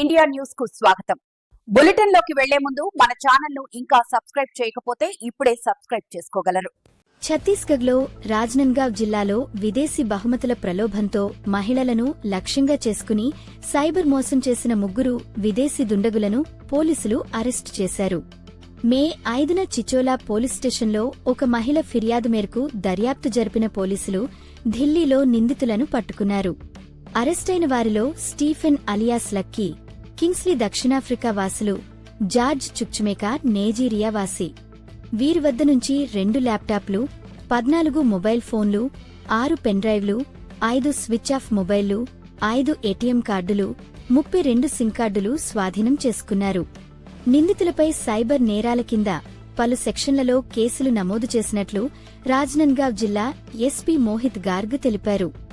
India న్యూస్కు స్వాగతం. బులెటిన్లోకి వెళ్ళే ముందు మన ఛానల్ను ఇంకా సబ్స్క్రైబ్ చేయకపోతే ఇప్పుడే సబ్స్క్రైబ్ చేసుకోగలరు. ఛత్తీస్గఢ్లో రాజ్నంద్గావ్ జిల్లాలో విదేశీ బహుమతుల ప్రలోభంతో మహిళలను లక్ష్యంగా చేసుకుని సైబర్ మోసం చేసిన ముగ్గురు విదేశీ దుండగులను పోలీసులు అరెస్టు చేశారు. మే ఐదున చిచోలా పోలీస్ స్టేషన్లో ఒక మహిళ ఫిర్యాదు మేరకు దర్యాప్తు జరిపిన పోలీసులు ఢిల్లీలో నిందితులను పట్టుకున్నారు. అరెస్టైన వారిలో స్టీఫెన్ అలియాస్ లక్కీ కింగ్స్లీ దక్షిణాఫ్రికా వాసులు జార్జ్ చుక్చుమేకా నేజీరియా వాసి. వీరి వద్ద నుంచి రెండు ల్యాప్టాప్లు పద్నాలుగు మొబైల్ ఫోన్లు ఆరు పెన్డ్రైవ్లు ఐదు స్విచ్ ఆఫ్ మొబైళ్ళు ఐదు ఏటీఎం కార్డులు ముప్పై రెండు సిమ్ కార్డులు స్వాధీనం చేసుకున్నారు. నిందితులపై సైబర్ నేరాల కింద పలు సెక్షన్లలో కేసులు నమోదు చేసినట్లు రాజ్నంద్గావ్ జిల్లా ఎస్పీ మోహిత్ గార్గ్ తెలిపారు.